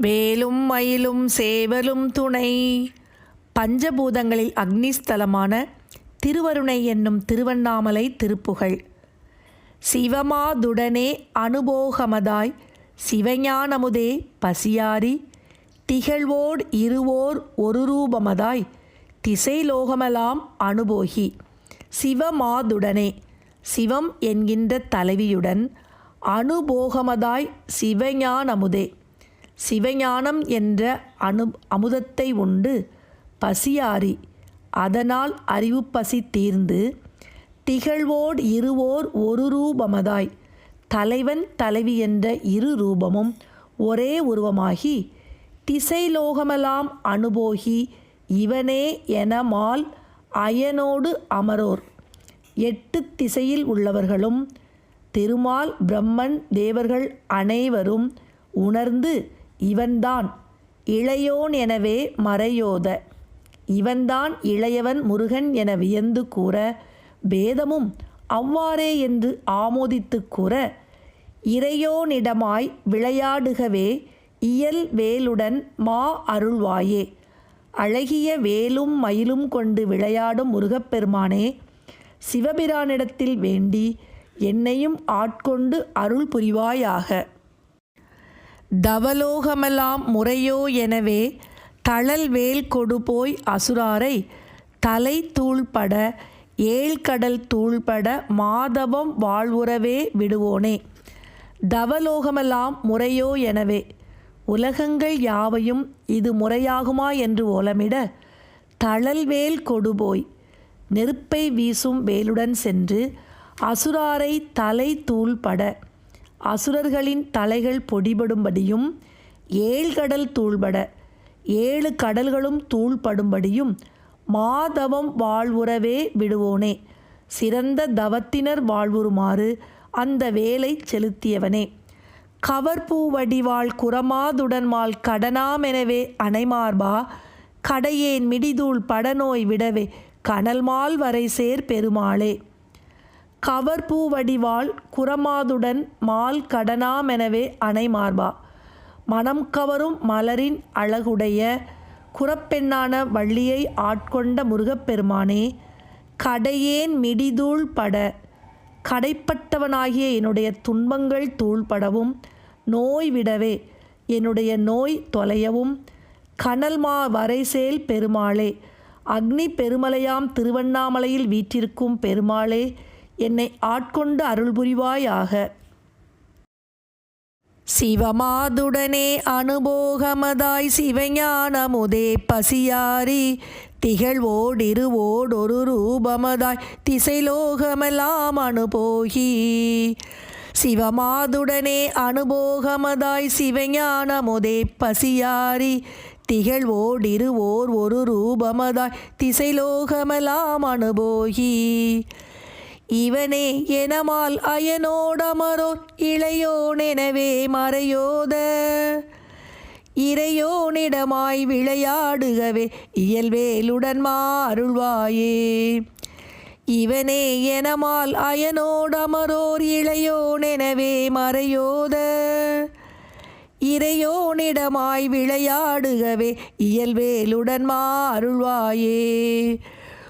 வேலும் மயிலும் சேவலும் துணை. பஞ்சபூதங்களில் அக்னிஸ்தலமான திருவருணை என்னும் திருவண்ணாமலை திருப்புகழ். சிவமாதுடனே அனுபோகமதாய் சிவஞானமுதே பசியாரி திகழ்வோர் இருவோர் ஒரு ரூபமதாய் திசைலோகமெல்லாம் அனுபோகி. சிவமாதுடனே சிவம் என்கின்ற தலைவியுடன் அனுபோகமதாய் சிவஞானமுதே. சிவஞானம் என்ற அனு அமுதத்தை உண்டு. பசியாரி அதனால் அறிவு பசி தீர்ந்து திகழ்வோர் இருவோர் ஒரு ரூபமதாய். தலைவன் தலைவி என்ற இரு ரூபமும் ஒரே உருவமாகி திசைலோகமெல்லாம் அனுபோகி இவனே எனமால் அயனோடு அமரோர். எட்டு திசையில் உள்ளவர்களும் திருமால் பிரம்மன் தேவர்கள் அனைவரும் உணர்ந்து இவன்தான் இளையோன் எனவே மறையோத. இவன்தான் இளையவன் முருகன் என வியந்து கூற வேதமும் அவ்வாறே என்று ஆமோதித்து கூற இறையோனிடமாய் விளையாடுகவே இயல் வேலுடன் மா அருள்வாயே. அழகிய வேலும் மயிலும் கொண்டு விளையாடும் முருகப்பெருமானே சிவபிரானிடத்தில் வேண்டி என்னையும் ஆட்கொண்டு அருள் புரிவாயாக. தவலோகமெல்லாம் முறையோ எனவே தழல் வேல் கொடுபோய் அசுராரை தலை தூள்பட ஏழ்கடல் தூள்பட மாதவம் வாழ்வுறவே விடுவோனே. தவலோகமெல்லாம் முறையோ எனவே உலகங்கள் யாவையும் இது முறையாகுமா என்று ஓலமிட தழல்வேல் கொடுபோய் நெருப்பை வீசும் வேலுடன் சென்று அசுராரை தலை தூள்பட அசுரர்களின் தலைகள் பொடிபடும்படியும் ஏழ்கடல் தூள்பட ஏழு கடல்களும் தூள்படும்படியும் மாதவம் வாழ்வுறவே விடுவோனே. சிறந்த தவத்தினர் வாழ்வுறுமாறு அந்த வேலை செலுத்தியவனே. கவர்பூவடிவாள் குரமாதுடன்மால் கடனாமெனவே அணைமார்பா கடையேன் மிடிதூள் படநோய் விடவே கனல்மால் வரை சேர் பெருமாளே. கவர்பூவடிவாள் குரமாதுடன் மால் கடனாமெனவே அணை மார்பா. மனம் கவரும் மலரின் அழகுடைய குரப்பெண்ணான வள்ளியை ஆட்கொண்ட முருகப்பெருமானே கடையேன் மிடிதூள் பட. கடைப்பட்டவனாகிய என்னுடைய துன்பங்கள் தூள்படவும் நோய் விடவே. என்னுடைய நோய் தொலையவும் கனல்மா வரைசேல் பெருமாளே. அக்னி பெருமலையாம் திருவண்ணாமலையில் வீற்றிருக்கும் பெருமாளே என்னை ஆட்கொண்டு அருள் புரிவாயாக சிவமாதுடனே அனுபோகமதாய் சிவஞானமுதே பசியாரி திகழ்வோடிருவோடொரு ரூபமதாய் திசைலோகமெல்லாம் அனுபோகி சிவமாதுடனே அனுபோகமதாய் சிவஞானமுதே பசியாரி திகழ்வோடிருவோர் ஒரு ரூபமதாய் திசைலோகமெல்லாம் அனுபோகி இவனே எனமால் அயனோடமரோர் இளையோனெனவே மறையோத. இறையோனிடமாய் விளையாடுகவே இயல்வேலுடன் மாருள்வாயே இவனே எனமால் அயனோடமரோர் இளையோனெனவே மறையோத. இறையோனிடமாய் விளையாடுகவே இயல்வேலுடன் மாருள்வாயே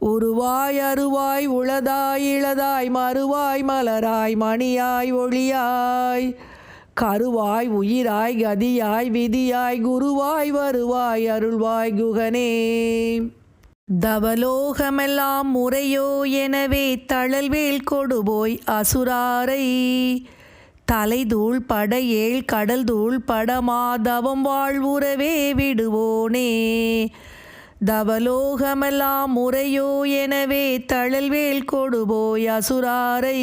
உருவாய் அருவாய் உளதாய் இளதாய் மறுவாய் மலராய் மணியாய் ஒளியாய். கருவாய் உயிராய் கதியாய் விதியாய் குருவாய் வருவாய் அருள்வாய் குகனே. தவலோகமெல்லாம் முறையோ எனவே தழல்வேல் கொடுபோய் அசுராரை. தலைதூள் பட ஏழ் கடல் தூள் படமாதவம் வாழ்வுறவே விடுவோனே. தவலோகமெல்லாம் முறையோ எனவே தழல்வேல் கொடுபோய் அசுராரை.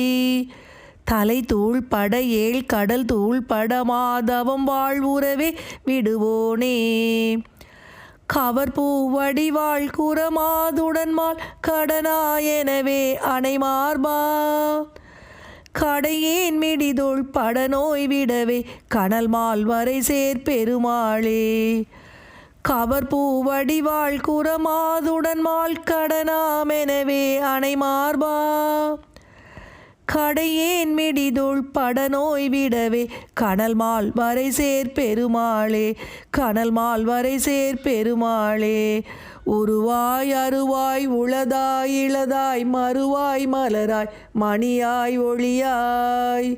தலை தூள் பட ஏழ் கடல் தூள் படமாதவம் வாழ்வுறவே விடுவோனே. கவர்பூ வடிவாள் குரமாதுடன்மால் கடனாயெனவே அணைமார்பா. கடையேன் மிடிதோள் படநோய் விடவே கனல்மால் வரை சேர் கவர்பூ வடிவாள் குரமாதுடன் மால் அணை மார்பா. கடையேன் மிடிதுள் படநோய் விடவே. கனல் மால் வரை சேர் பெருமாளே. கனல் மால் வரை சேர் பெருமாளே. உருவாய் அருவாய் உளதாய் இளதாய் மறுவாய் மலராய். மணியாய் ஒளியாய்.